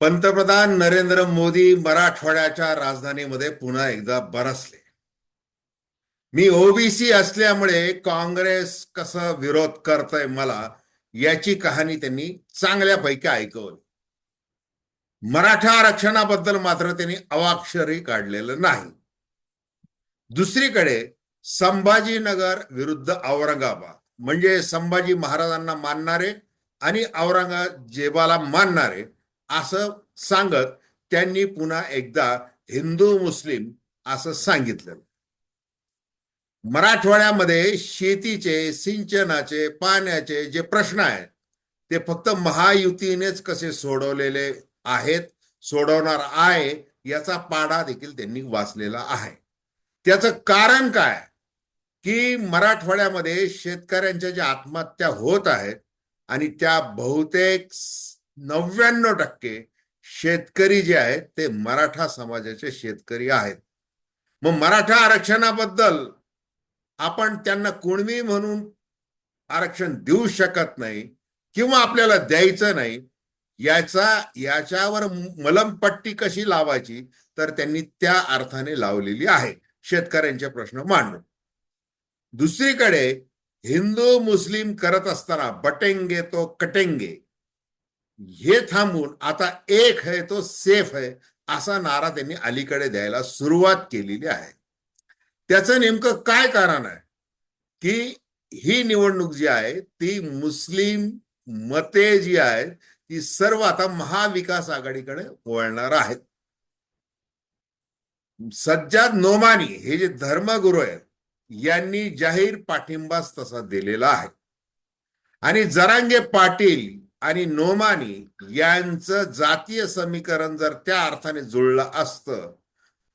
पंतप्रधान नरेंद्र मोदी मराठवाड्याच्या राजधानीमध्ये पुन्हा एकदा बरसले. मी ओबीसी असल्यामुळे काँग्रेस कसं विरोध करतय मला याची कहाणी त्यांनी चांगल्यापैकी ऐकवली. मराठा आरक्षणाबद्दल मात्र त्यांनी अवाक्षरही काढलेलं नाही. दुसरीकडे संभाजीनगर विरुद्ध औरंगाबाद म्हणजे संभाजी महाराजांना मानणारे आणि औरंगजेबाला मानणारे असं सांगत त्यांनी पुन्हा एकदा हिंदू मुस्लिम असं सांगितलं. मराठवाड्यामध्ये शेतीचे सिंचनाचे पाण्याचे जे प्रश्न आहेत ते फक्त महायुतीनेच कसे सोडवलेले आहेत सोडवणार आहे याचा पाडा देखील त्यांनी वाचलेला आहे. त्याचं कारण काय? की मराठवाड्यामध्ये शेतकऱ्यांच्या ज्या आत्महत्या होत आहेत आणि त्या बहुतेक नव्याण्णव टक्के शेतकरी जे आहेत ते मराठा समाजाचे शेतकरी आहेत. मग मराठा आरक्षणाबद्दल आपण त्यांना कुणबी म्हणून आरक्षण देऊ शकत नाही किंवा आपल्याला द्यायचं नाही याचा याच्यावर मलमपट्टी कशी लावायची तर त्यांनी त्या अर्थाने लावलेली आहे. शेतकऱ्यांचे प्रश्न मांडून दुसरीकडे हिंदू मुस्लिम करत असताना बटेंगे तो कटेंगे. हे थांबून आता एक है तो सेफ है असा नारा त्यांनी अलीकडे द्यायला सुरुवात केलेली आहे. त्याचं नेमकं काय कारण आहे? की ही निवडणूक जी आहे ती मुस्लिम मते जी आहेत ती सर्व आता महाविकास आघाडीकडे वळणार आहेत. सज्जाद नोमानी हे जे धर्मगुरू आहेत यांनी जाहीर पाठिंबाच तसा दिलेला आहे. आणि जरांगे पाटील आणि नोमानी यांचं जातीय समीकरण जर त्या अर्थाने जुळलं असतं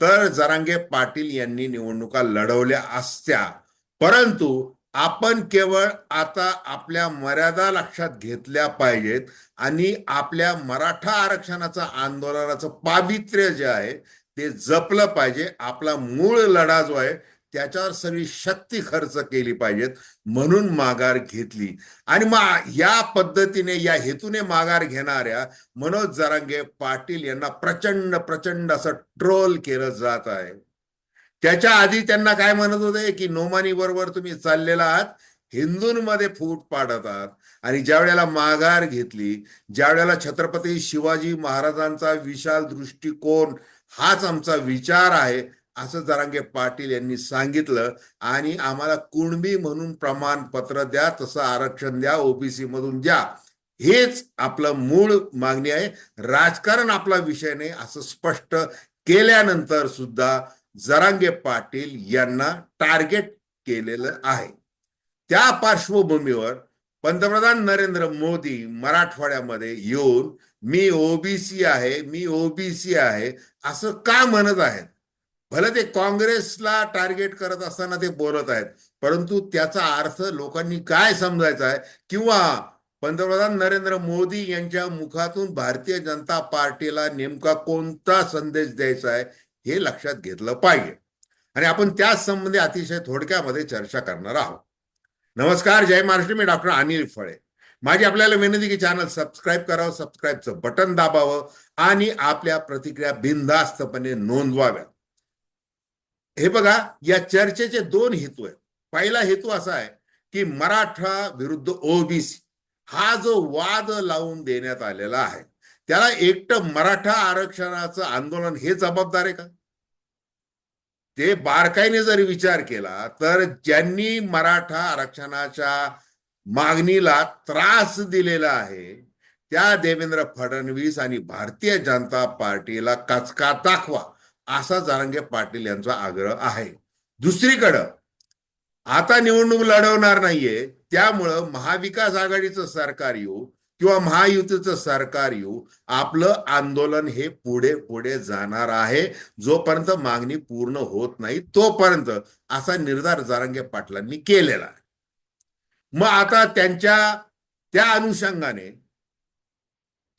तर जरांगे पाटील यांनी निवडणुका लढवल्या असत्या. परंतु आपण केवळ आता आपल्या मर्यादा लक्षात घेतल्या पाहिजेत आणि आपल्या मराठा आरक्षणाचं आंदोलनाचं पावित्र्य जे आहे ते जपलं पाहिजे. आपला मूळ लढा जो आहे त्याच्यावर सगळी शक्ती खर्च केली पाहिजेत म्हणून माघार घेतली. आणि मग या पद्धतीने या हेतूने माघार घेणाऱ्या मनोज जरांगे पाटील यांना प्रचंड प्रचंड असं ट्रोल केलं जात आहे. त्याच्या आधी त्यांना काय म्हणत होते की नोमानी बरोबर तुम्ही चाललेला आहात हिंदूंमध्ये फूट पाडत आहात. आणि ज्या वेळेला माघार घेतली ज्या वेळेला छत्रपती शिवाजी महाराजांचा विशाल दृष्टिकोन हाच आमचा विचार आहे असं जरांगे पाटील यांनी सांगितलं आणि आम्हाला कुणबी म्हणून प्रमाणपत्र द्या तसं आरक्षण द्या ओबीसी मधून द्या. हेच आपलं मूळ मागणी आहे. राजकारण आपला विषय नाही असं स्पष्ट केल्यानंतर सुद्धा जरांगे पाटील यांना टार्गेट केलेलं आहे. त्या पार्श्वभूमीवर पंतप्रधान नरेंद्र मोदी मराठवाड्यामध्ये येऊन मी ओबीसी आहे मी ओबीसी आहे असं का म्हणत आहेत? भले ते काँग्रेसला टार्गेट करत असताना ते बोलत आहेत परंतु त्याचा अर्थ लोकांनी काय समजायचा आहे? किंवा पंतप्रधान नरेंद्र मोदी यांच्या मुखातून भारतीय जनता पार्टीला नेमका कोणता संदेश द्यायचा आहे हे लक्षात घेतलं पाहिजे. आणि आपण त्याच संबंधी अतिशय थोडक्यामध्ये चर्चा करणार आहोत. नमस्कार जय महाराष्ट्र मी डॉक्टर अनिल फळे. माझी आपल्याला विनंती की चॅनल सबस्क्राईब करावं सबस्क्राईबचं बटन दाबावं आणि आपल्या प्रतिक्रिया बिनधास्तपणे नोंदवाव्या हे बघा या चर्चेचे दोन हेतू आहेत. पहिला हेतू असा आहे की मराठा विरुद्ध ओबीसी हा जो वाद लावून देण्यात आलेला आहे त्याला एकटं मराठा आरक्षणाचं आंदोलन हे जबाबदार आहे का? ते बारकाईने जर विचार केला तर ज्यांनी मराठा आरक्षणाच्या मागणीला त्रास दिलेला आहे त्या देवेंद्र फडणवीस आणि भारतीय जनता पार्टीला कचका दाखवा. असा जारंगे पाटील यांचा आग्रह आहे. दुसरीकडं आता निवडणूक लढवणार नाहीये त्यामुळं महाविकास आघाडीचं सरकार येऊ किंवा महायुतीचं सरकार येऊ आपलं आंदोलन हे पुढे पुढे जाणार आहे. जोपर्यंत मागणी पूर्ण होत नाही तोपर्यंत असा निर्धार जारंगे पाटलांनी केलेला आहे. मग आता त्यांच्या त्या अनुषंगाने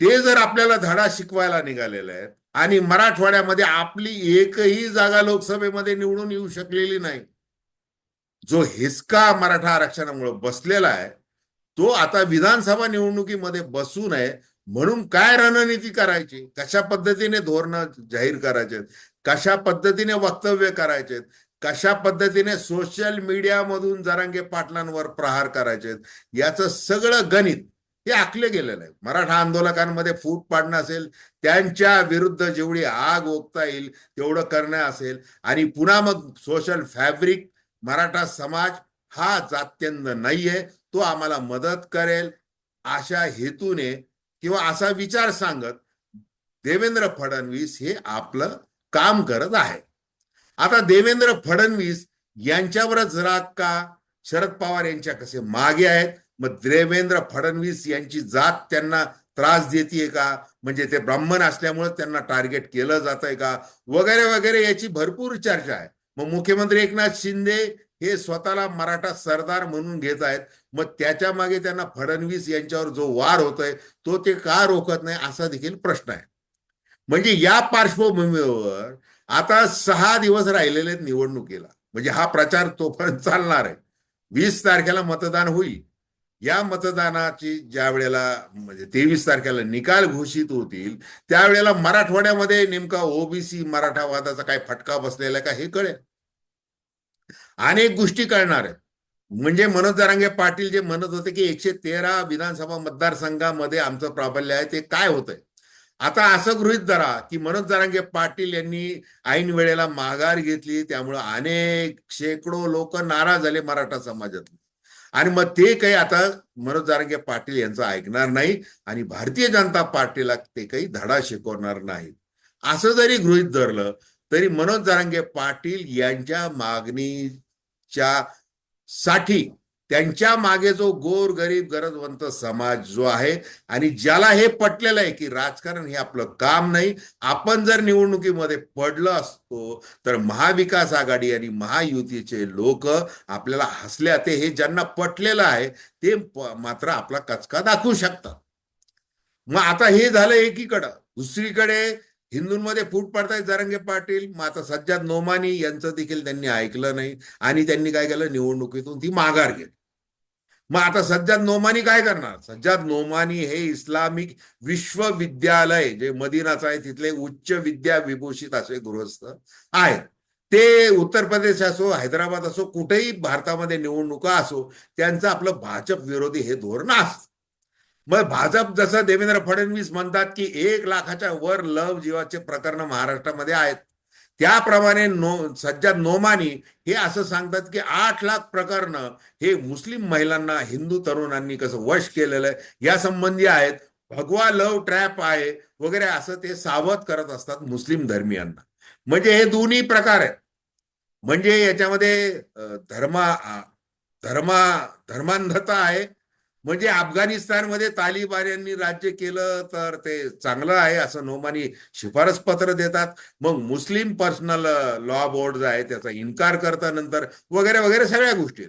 ते जर आपल्याला धडा शिकवायला निघालेले आहेत आणि मराठवाड्यामध्ये आपली एकही जागा लोकसभेमध्ये निवडून येऊ शकलेली नाही जो हिसका मराठा आरक्षणामुळे बसलेला आहे तो आता विधानसभा निवडणुकीमध्ये बसू नये म्हणून काय रणनीती करायची? कशा पद्धतीने धोरणं जाहीर करायचे कशा पद्धतीने वक्तव्य करायचे कशा पद्धतीने सोशल मीडियामधून जरांगे पाटलांवर प्रहार करायचे याचं सगळं गणित हे आखले गेलेलं आहे मराठा आंदोलकांमध्ये फूट पाडणं असेल त्यांच्या विरुद्ध जेवढी आग ओकता येईल तेवढं करणं असेल आणि पुन्हा मग सोशल फॅब्रिक मराठा समाज हा जात्यंद नाहीये तो आम्हाला मदत करेल अशा हेतूने किंवा असा विचार सांगत देवेंद्र फडणवीस हे आपलं काम करत आहे. आता देवेंद्र फडणवीस यांच्यावरच राग का? शरद पवार यांच्या कसे मागे आहेत? मग देवेंद्र फडणवीस यांची जात त्यांना त्रास देते का? म्हणजे ते ब्राह्मण असल्यामुळे त्यांना टार्गेट केलं जात आहे का? वगैरे वगैरे याची भरपूर चर्चा आहे. मग मुख्यमंत्री एकनाथ शिंदे हे स्वतःला मराठा सरदार म्हणून घेत आहेत. मग त्याच्यामागे त्यांना फडणवीस यांच्यावर जो वार होतोय तो ते का रोखत नाही असा देखील प्रश्न आहे. म्हणजे या पार्श्वभूमीवर आता सहा दिवस राहिलेले आहेत निवडणुकीला. म्हणजे हा प्रचार तोपर्यंत चालणार आहे. वीस तारखेला मतदान होईल. या मतदानाची ज्या वेळेला म्हणजे तेवीस तारखेला निकाल घोषित होतील त्यावेळेला मराठवाड्यामध्ये नेमका ओबीसी मराठावादाचा काय फटका बसलेला का हे कळेल. अनेक गोष्टी कळणार आहेत. म्हणजे मनोज जारांगे पाटील जे म्हणत होते की एकशे तेरा विधानसभा मतदारसंघामध्ये आमचं प्राबल्य आहे ते काय होतंय? आता असं गृहित धरा की मनोज जारांगे पाटील यांनी ऐन वेळेला माघार घेतली त्यामुळं अनेक शेकडो लोक नाराज झाले मराठा समाजातले आणि मग ते काही आता मनोज जारंगे पाटील यांचं ऐकणार नाही आणि भारतीय जनता पार्टीला ते काही धडा शिकवणार नाही असं जरी गृहित धरलं तरी मनोज जारंगे पाटील यांच्या मागणीच्या साठी त्यांच्या मागे जो गोर गरीब गरजवंत समाज जो आहे आणि ज्याला हे पटलेलं आहे की राजकारण हे आपलं काम नाही आपण जर निवडणुकीमध्ये पडलं असतो तर महाविकास आघाडी आणि महायुतीचे लोक आपल्याला हसल्या ते हे ज्यांना पटलेलं आहे ते मात्र आपला कचका दाखवू शकतात. मग आता हे झालं एकीकडं. दुसरीकडे हिंदूंमध्ये फूट पडतायत जरंगे पाटील. मग आता सज्जाद नोमानी यांचं देखील त्यांनी ऐकलं नाही आणि त्यांनी काय केलं? निवडणुकीतून ती माघार घेतली. मग आता सज्जाद नोमानी काय करणार? सज्जाद नोमानी हे इस्लामिक विश्वविद्यालय जे मदिनाचं आहे तिथले उच्च विद्या विभूषित असे गृहस्थ आहेत. ते उत्तर प्रदेश असो हैदराबाद असो कुठेही भारतामध्ये निवडणुका असो त्यांचं आपलं भाजप विरोधी हे धोरण असतं. मग भाजप जसं देवेंद्र फडणवीस म्हणतात की एक लाखाच्या वर लव जीवाचे प्रकरण महाराष्ट्रामध्ये आहेत. त्याप्रमाणे नो सज्जाद नोमानी हे असं सांगतात की आठ लाख प्रकरणं हे मुस्लिम महिलांना हिंदू तरुणांनी कसं वश केलेलं आहे. या संबंधी आहेत भगवा लव ट्रॅप आहे वगैरे असं ते सावध करत असतात मुस्लिम धर्मियांना. म्हणजे हे दोन्ही प्रकार आहेत. म्हणजे याच्यामध्ये धर्मा धर्मा धर्मांधता आहे म्हणजे अफगाणिस्तानमध्ये तालिबान्यांनी राज्य केलं तर ते चांगलं आहे असं नोमानी शिफारस पत्र देतात. मग मुस्लिम पर्सनल लॉ बोर्ड आहे त्याचा इन्कार करता नंतर वगैरे वगैरे सगळ्या गोष्टी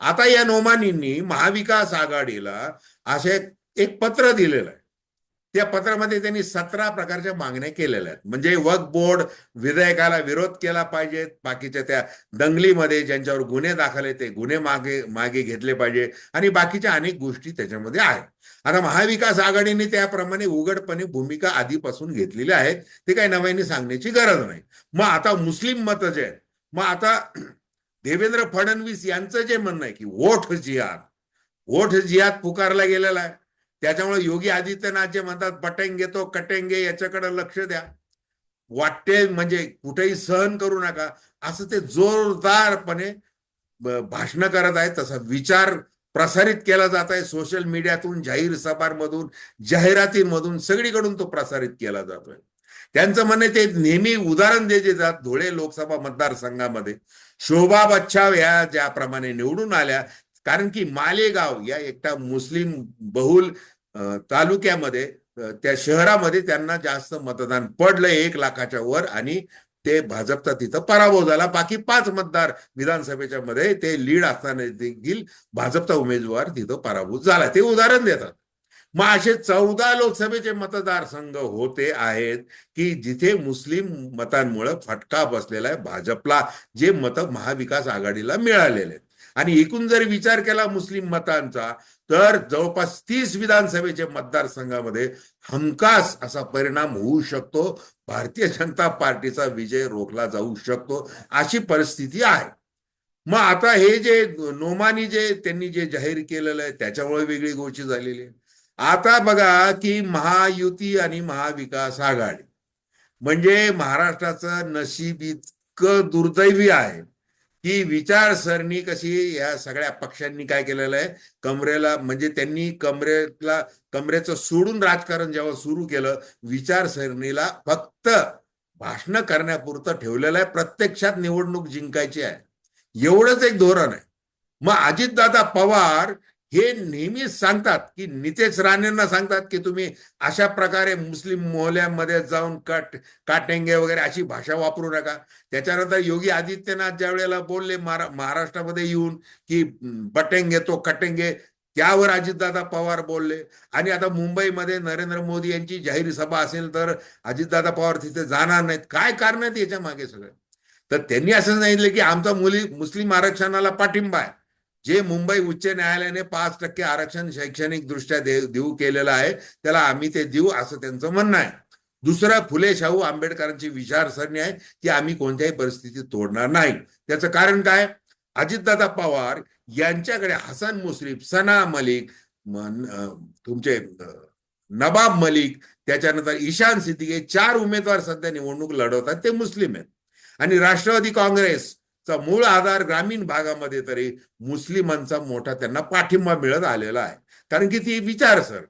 आता या नोमानींनी महाविकास आघाडीला असे एक पत्र दिलेलं आहे. त्या पत्रामध्ये त्यांनी सतरा प्रकारच्या मागण्या केलेल्या आहेत. म्हणजे वक बोर्ड विधेयकाला विरोध केला पाहिजे. बाकीच्या त्या दंगलीमध्ये ज्यांच्यावर गुन्हे दाखल आहेत ते गुन्हे मागे मागे घेतले पाहिजे. आणि बाकीच्या अनेक गोष्टी त्याच्यामध्ये आहेत. आता महाविकास आघाडीने त्याप्रमाणे उघडपणे भूमिका आधीपासून घेतलेली आहे. ते काही नव्याने सांगण्याची गरज नाही. मग आता मुस्लिम मत जे आहेत मग आता देवेंद्र फडणवीस यांचं जे म्हणणं आहे की वोट जिहाद वोट जिहाद पुकारला गेलेला आहे. त्याच्यामुळे योगी आदित्यनाथ जे म्हणतात पटेंगे तो कटेंगे याच्याकडे लक्ष द्या. वाटते म्हणजे कुठेही सहन करू नका. असं ते जोरदारपणे भाषण करत आहे तसा विचार प्रसारित केला जात आहे. सोशल मीडियातून जाहीर सभांमधून जाहिरातींमधून सगळीकडून तो प्रसारित केला जातोय. त्यांचं म्हणणे ते नेहमी उदाहरण द्यायचे जात. धुळे लोकसभा मतदारसंघामध्ये शोभा बच्छाव या ज्याप्रमाणे निवडून आल्या कारण की मालेगाव या एकटा मुस्लिम बहुल तालुक्यामध्ये त्या शहरामध्ये त्यांना जास्त मतदान पडलं एक लाखाच्या वर आणि ते भाजपचा तिथं पराभव झाला. बाकी पाच मतदार विधानसभेच्या मध्ये ते लीड असताना देखील भाजपचा उमेदवार तिथं पराभूत झाला. ते उदाहरण देतात. मग असे चौदा लोकसभेचे मतदारसंघ होते आहेत की जिथे मुस्लिम मतांमुळे फटका बसलेला आहे भाजपला जे मत महाविकास आघाडीला मिळालेले आहेत. आणि एकूण जर विचार केला मुस्लिम मतांचा तर जवळपास तीस विधानसभेचे मतदारसंघामध्ये हमखास असा परिणाम होऊ शकतो. भारतीय जनता पार्टीचा विजय रोखला जाऊ शकतो. अशी परिस्थिती आहे. मग आता हे जे नोमानी जे त्यांनी जे जाहीर केलेलं आहे त्याच्यामुळे वेगळी गोष्टी झालेली आहे. आता बघा की महायुती आणि महाविकास आघाडी म्हणजे महाराष्ट्राचं नशीब इतकं दुर्दैवी आहे. की विचारसरणी कशी या सगळ्या पक्षांनी काय केलेलं आहे? कमरेला म्हणजे त्यांनी कमरेला कमरेचं सोडून राजकारण जेव्हा सुरू केलं विचारसरणीला फक्त भाषण करण्यापुरतं ठेवलेलं आहे. प्रत्यक्षात निवडणूक जिंकायची आहे. एवढंच एक धोरण आहे. मग अजितदादा पवार हे नेहमीच सांगतात की नितेश राणेंना सांगतात की तुम्ही अशा प्रकारे मुस्लिम मोहल्यांमध्ये जाऊन कट काटेंगे वगैरे अशी भाषा वापरू नका. त्याच्यानंतर योगी आदित्यनाथ ज्या वेळेला बोलले महारा महाराष्ट्रामध्ये येऊन की बटेंगे तो कटेंगे त्यावर अजितदादा पवार बोलले. आणि आता मुंबईमध्ये नरेंद्र मोदी यांची जाहीर सभा असेल तर अजितदादा पवार तिथे जाणार नाहीत. काय कारण आहेत याच्या मागे सगळं? तर त्यांनी असं सांगितलं की आमचा मुली मुस्लिम आरक्षणाला पाठिंबा आहे. जे मुंबई उच्च न्यायालयाने पाच टक्के आरक्षण शैक्षणिक दृष्ट्या देऊ केलेलं आहे त्याला आम्ही ते देऊ असं त्यांचं म्हणणं आहे. दुसरं फुले शाहू आंबेडकरांची विचारसरणी आहे ती आम्ही कोणत्याही परिस्थितीत तोडणार नाही. त्याचं कारण काय? अजितदादा पवार यांच्याकडे हसन मुश्रीफ सना मलिक तुमचे नबाब मलिक त्याच्यानंतर ईशान सिद्दीकी चार उमेदवार सध्या निवडणूक लढवतात ते मुस्लिम आहेत. आणि राष्ट्रवादी काँग्रेस चा मूळ आधार ग्रामीण भागामध्ये तरी मुस्लिमांचा मोठा त्यांना पाठिंबा मिळत आलेला आहे. कारण की ती विचारसर.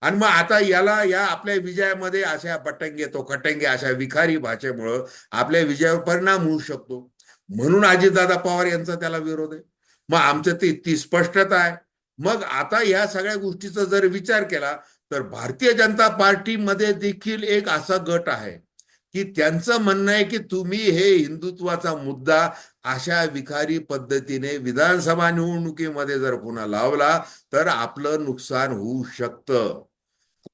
आणि मग आता याला या आपल्या विजयामध्ये अशा पटंगे तो खटंगे अशा विखारी भाषेमुळं आपल्या विजयावर परिणाम होऊ शकतो. म्हणून अजितदादा पवार यांचा त्याला विरोध आहे. मग आमचं ती ती स्पष्टता आहे. मग आता या सगळ्या गोष्टीचा जर विचार केला तर भारतीय जनता पार्टीमध्ये देखील एक असा गट आहे. की त्यांचं म्हणणं आहे की तुम्ही हे हिंदुत्वाचा मुद्दा अशा विखारी पद्धतीने विधानसभा निवडणुकीमध्ये जर पुन्हा लावला तर आपलं नुकसान होऊ शकतं.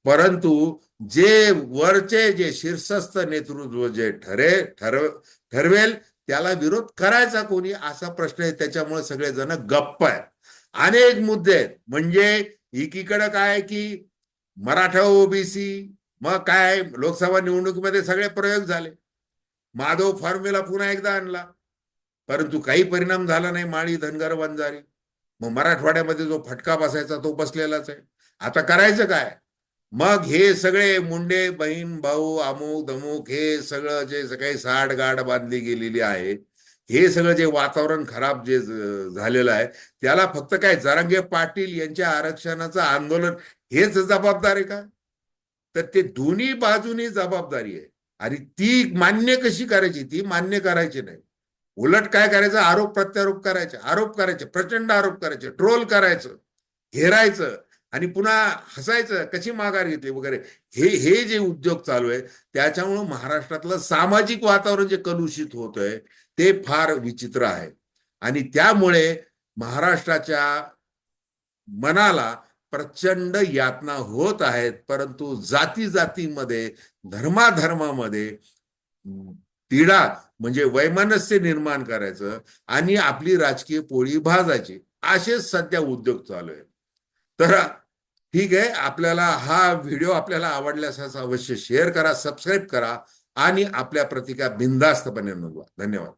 परंतु जे वरचे जे शीर्षस्थ नेतृत्व जे ठरे ठरव ठरवेल त्याला विरोध करायचा कोणी? असा प्रश्न आहे. त्याच्यामुळे सगळेजण गप्प आहेत. अनेक मुद्दे आहेत. म्हणजे एकीकडे काय की मराठा ओबीसी मग काय लोकसभा निवडणुकीमध्ये सगळे प्रयोग झाले. माधव फॉर्म्युला पुन्हा एकदा आणला. परंतु काही परिणाम झाला नाही माळी धनगर वंजारी. मग मराठवाड्यामध्ये जो फटका बसायचा तो बसलेलाच आहे. आता करायचं काय? मग हे सगळे मुंडे बहीण भाऊ अमुक धमुक हे सगळं जे काही साठगाठ बांधली गेलेली आहे हे सगळं जे वातावरण खराब जे झालेलं आहे त्याला फक्त काय जरांगे पाटील यांच्या आरक्षणाचं आंदोलन हेच जबाबदार आहे का? तर ते दोन्ही बाजूनी जबाबदारी आहे. आणि ती मान्य कशी करायची? ती मान्य करायची नाही. उलट काय करायचं? आरोप प्रत्यारोप करायचे. आरोप करायचे. प्रचंड आरोप करायचे. ट्रोल करायचं. घेरायचं. आणि पुन्हा हसायचं. कशी माघार घेतली वगैरे. हे हे जे उद्योग चालू आहे त्याच्यामुळं महाराष्ट्रातलं सामाजिक वातावरण जे कलुषित होतंय ते फार विचित्र आहे. आणि त्यामुळे महाराष्ट्राच्या मनाला प्रचंड यातना होत आहेत परंतु जाती जातीमध्ये धर्माधर्मामध्ये तिढा म्हणजे वैमनस्य निर्माण करायचं आणि आपली राजकीय पोळी भाजायची असेच सध्या उद्योग चालू आहे तर ठीक आहे आपल्याला हा व्हिडिओ आपल्याला आवडल्यास अवश्य शेअर करा सबस्क्राईब करा आणि आपल्या प्रतिका बिंदास्तपणे नोंदवा. धन्यवाद.